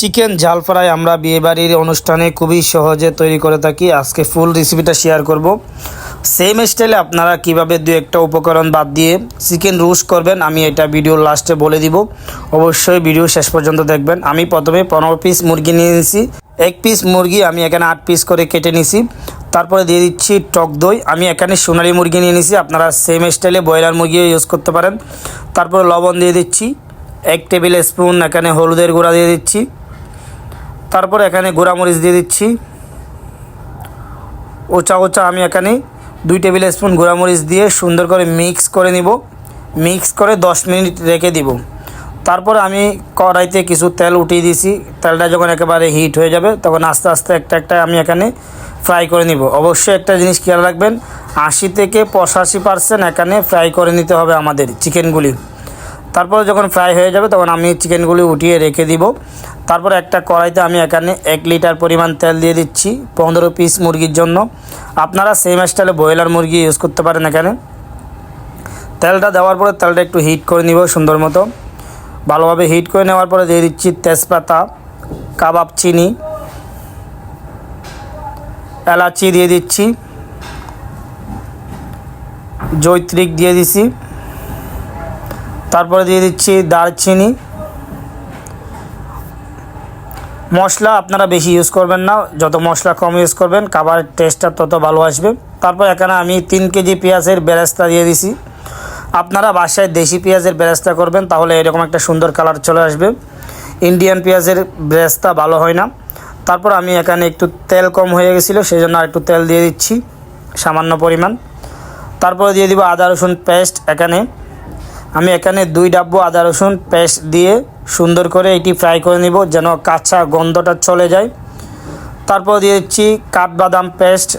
Chicken ঝাল fry আমরা বিয়েবাড়ির অনুষ্ঠানে খুবই সহজে তৈরি করে থাকি। আজকে ফুল রেসিপিটা শেয়ার করব। সেম স্টাইলে আপনারা কীভাবে দু একটা উপকরণ বাদ দিয়ে চিকেন রোস্ট করবেন, আমি এটা ভিডিওর লাস্টে বলে দিব। অবশ্যই ভিডিও শেষ পর্যন্ত দেখবেন। আমি প্রথমে পনেরো পিস মুরগি নিয়ে নিয়েছি। এক পিস মুরগি আমি এখানে আট পিস করে কেটে নিয়েছি। তারপরে দিয়ে দিচ্ছি টক দই। আমি এখানে সোনালি মুরগি নিয়ে নিয়েছি। আপনারা সেম স্টাইলে ব্রয়লার মুরগিও ইউজ করতে পারেন। তারপরে লবণ দিয়ে দিচ্ছি। এক টেবিল স্পুন এখানে হলুদের গুঁড়া দিয়ে দিচ্ছি। তারপর এখানে গুঁড়ামরিচ দিয়ে দিচ্ছি। ওচা ওচা আমি এখানে দুই টেবিল স্পুন গুঁড়ামরিচ দিয়ে সুন্দর করে মিক্স করে নিব। মিক্স করে দশ মিনিট রেখে দিব। তারপর আমি কড়াইতে কিছু তেল উঠিয়ে দিয়েছি। তেলটা যখন একেবারে হিট হয়ে যাবে, তখন আস্তে আস্তে একটা একটা আমি এখানে ফ্রাই করে নিব। অবশ্যই একটা জিনিস খেয়াল রাখবেন, আশি থেকে পঁচাশি পার্সেন্ট এখানে ফ্রাই করে নিতে হবে আমাদের চিকেনগুলি। তারপর যখন ফ্রাই হয়ে যাবে, তখন আমি চিকেনগুলি উঠিয়ে রেখে দিব। তারপর একটা কড়াইতে আমি এখানে এক লিটার পরিমাণ তেল দিয়ে দিচ্ছি পনেরো পিস মুরগির জন্য। আপনারা সেম স্টাইলে ব্রয়লার মুরগি ইউজ করতে পারেন এখানে। তেলটা দেওয়ার পরে তেলটা একটু হিট করে নিব সুন্দর মতো। ভালোভাবে হিট করে নেওয়ার পরে দিয়ে দিচ্ছি তেজপাতা, কাবাব চিনি, এলাচি দিয়ে দিচ্ছি, জৈত্রিক দিয়ে দিছি। তারপরে দিয়ে দিচ্ছি দারচিনি। মশলা আপনারা বেশি ইউজ করবেন না, যত মশলা কম ইউজ করবেন, খাবারের টেস্টটা তত ভালো আসবে। তারপর এখানে আমি তিন কেজি পেঁয়াজের বেরেস্তা দিয়ে দিছি। আপনারা বাসায় দেশি পেঁয়াজের বেরেস্তা করবেন, তাহলে এরকম একটা সুন্দর কালার চলে আসবে। ইন্ডিয়ান পেঁয়াজের বেরেস্তা ভালো হয় না। তারপর আমি এখানে একটু তেল কম হয়ে গেছিল সেই জন্য একটু তেল দিয়ে দিচ্ছি, সামান্য পরিমাণ। তারপরে দিয়ে দিব আদা রসুন পেস্ট এখানে। আমি এখানে দুই ডাব্বো আদা রসুন পেস্ট দিয়ে সুন্দর করে এটি ফ্রাই করে নিব যেন কাঁচা গন্ধটা চলে যায়। তারপর দিয়ে দিচ্ছি কাঠবাদাম পেস্ট,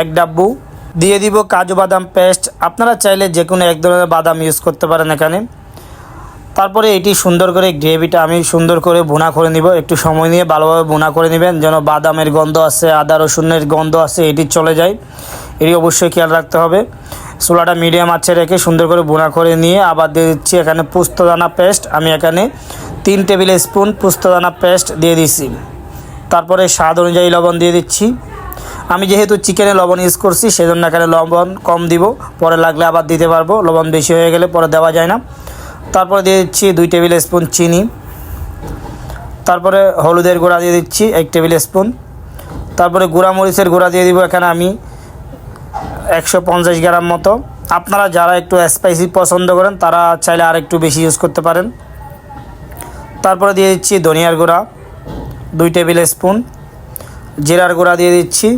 এক ডাব্বু। দিয়ে দিব কাজু বাদাম পেস্ট। আপনারা চাইলে যে কোনো এক ধরনের বাদাম ইউজ করতে পারেন এখানে। তারপরে এটি সুন্দর করে গ্রেভিটা আমি সুন্দর করে ভুনা করে নিব। একটু সময় নিয়ে ভালোভাবে ভুনা করে নেবেন যেন বাদামের গন্ধ আছে, আদা রসুনের গন্ধ আছে, এটি চলে যায়। এটি অবশ্যই খেয়াল রাখতে হবে। চুলাটা মিডিয়াম আছে রেখে সুন্দর করে বোনা করে নিয়ে আবার দিয়ে দিচ্ছি এখানে পুস্তদানা পেস্ট। আমি এখানে তিন টেবিল স্পুন পুস্তদানা পেস্ট দিয়ে দিচ্ছি তারপরে স্বাদ অনুযায়ী লবণ দিয়ে দিচ্ছি। আমি যেহেতু চিকেনে লবণ ইউজ করছি, সেজন্য এখানে লবণ কম দিব। পরে লাগলে আবার দিতে পারব। লবণ বেশি হয়ে গেলে পরে দেওয়া যায় না। তারপরে দিয়ে দিচ্ছি দুই টেবিল স্পুন চিনি। তারপরে হলুদের গুঁড়া দিয়ে দিচ্ছি এক টেবিল স্পুন। তারপরে গুঁড়া মরিচের গুঁড়া দিয়ে দিব এখানে আমি একশো পঞ্চাশ গ্রাম মতো। আপনারা যারা একটু স্পাইসি পছন্দ করেন, তারা চাইলে আর একটু বেশি ইউজ করতে পারেন। তারপরে দিয়ে দিচ্ছি ধনিয়ার গুঁড়া, দুই টেবিল স্পুন। জিরার গুঁড়া দিয়ে দিচ্ছি,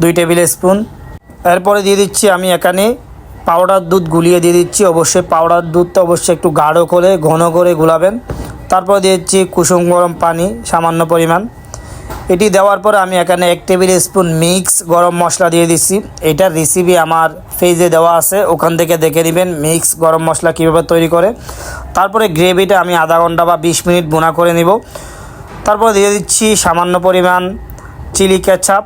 দুই টেবিল স্পুন। এরপরে দিয়ে দিচ্ছি আমি এখানে পাউডার দুধ গুলিয়ে দিয়ে দিচ্ছি। অবশ্যই পাউডার দুধটা অবশ্যই একটু গাঢ় করে, ঘন করে গুলাবেন। তারপর দিয়ে দিচ্ছি কুসুম গরম পানি, সামান্য পরিমাণ। এটি দেওয়ার পরে আমি এখানে এক টেবিল স্পুন মিক্স গরম মশলা দিয়ে দিচ্ছি। এটার রেসিপি আমার পেজে দেওয়া আছে, ওখান থেকে দেখে নেবেন মিক্স গরম মশলা কীভাবে তৈরি করে। তারপরে গ্রেভিটা আমি আধা ঘণ্টা বা বিশ মিনিট বোনা করে নিব। তারপর দিয়ে দিচ্ছি সামান্য পরিমাণ চিলি কেচাপ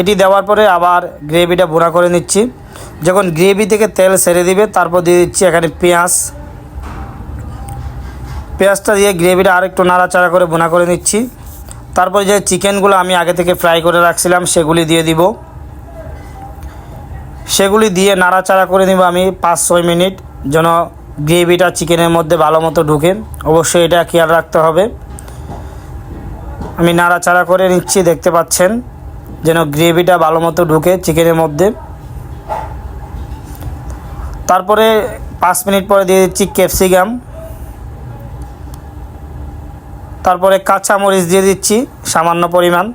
এটি দেওয়ার পরে আবার গ্রেভিটা বোনা করে নিচ্ছি। যখন গ্রেভি থেকে তেল ছেড়ে দিবে, তারপর দিয়ে দিচ্ছি এখানে পেঁয়াজ। পেঁয়াজটা দিয়ে গ্রেভিটা আরেকটু নাড়াচাড়া করে বোনা করে নিচ্ছি। তারপরে যে চিকেনগুলো আমি আগে থেকে ফ্রাই করে রাখছিলাম, সেগুলি দিয়ে দিব। সেগুলি দিয়ে নাড়াচাড়া করে নিব আমি পাঁচ ছয় মিনিট, যেন গ্রেভিটা চিকেনের মধ্যে ভালো মতো ঢুকে। অবশ্যই এটা খেয়াল রাখতে হবে। আমি নাড়াচাড়া করে নিচ্ছি, দেখতে পাচ্ছেন, যেন গ্রেভিটা ভালো মতো ঢুকে চিকেনের মধ্যে। তারপরে পাঁচ মিনিট পরে দিয়ে দিচ্ছি ক্যাপসিকাম তারপরে কাঁচা মরিচ দিয়ে দিচ্ছি, সামান্য পরিমাণ।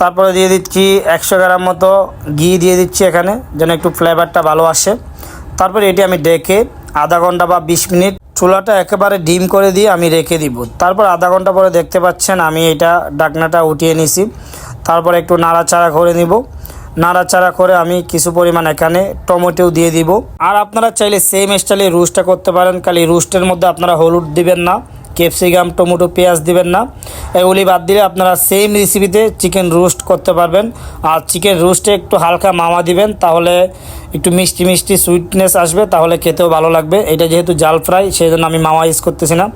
তারপরে দিয়ে দিচ্ছি একশো গ্রাম মতো ঘি দিয়ে দিচ্ছি এখানে, যেন একটু ফ্লেভারটা ভালো আসে। তারপরে এটি আমি ডেকে আধা ঘণ্টা বা বিশ মিনিট চুলাটা একেবারে ডিম করে দিয়ে আমি রেখে দিব। তারপর আধা ঘণ্টা পরে দেখতে পাচ্ছেন আমি এটা ডাকনাটা উঠিয়ে নিছি। তারপর একটু নাড়াচাড়া করে নিব। নাড়াচাড়া করে আমি কিছু পরিমাণ এখানে টমেটো দিয়ে দিব। আর আপনারা চাইলে সেম স্টাইলে রুস্টটা করতে পারেন, খালি রুস্টের মধ্যে আপনারা হলুদ দিবেন না। ক্যাপসিকাম, টমেটো, পেঁয়াজ দিবেন না। এগুলি বাদ দিলে আপনারা সেম রেসিপিতে চিকেন রোস্ট করতে পারবেন। আর চিকেন রোস্টে একটু হালকা মামা দিবেন, তাহলে একটু মিষ্টি মিষ্টি সুইটনেস আসবে, তাহলে খেতেও ভালো লাগবে। এটা যেহেতু জাল ফ্রাই সেই জন্য আমি মামা ইউজ করতেছি না।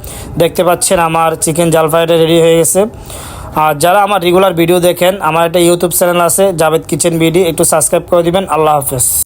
দেখতে পাচ্ছেন আমার চিকেন জাল ফ্রাইটা রেডি হয়ে গেছে। আর যারা আমার রেগুলার ভিডিও দেখেন, আমার একটা ইউটিউব চ্যানেল আছে, জাভেদ কিচেন বিডি, একটু সাবস্ক্রাইব করে দিবেন। আল্লাহ হাফেজ।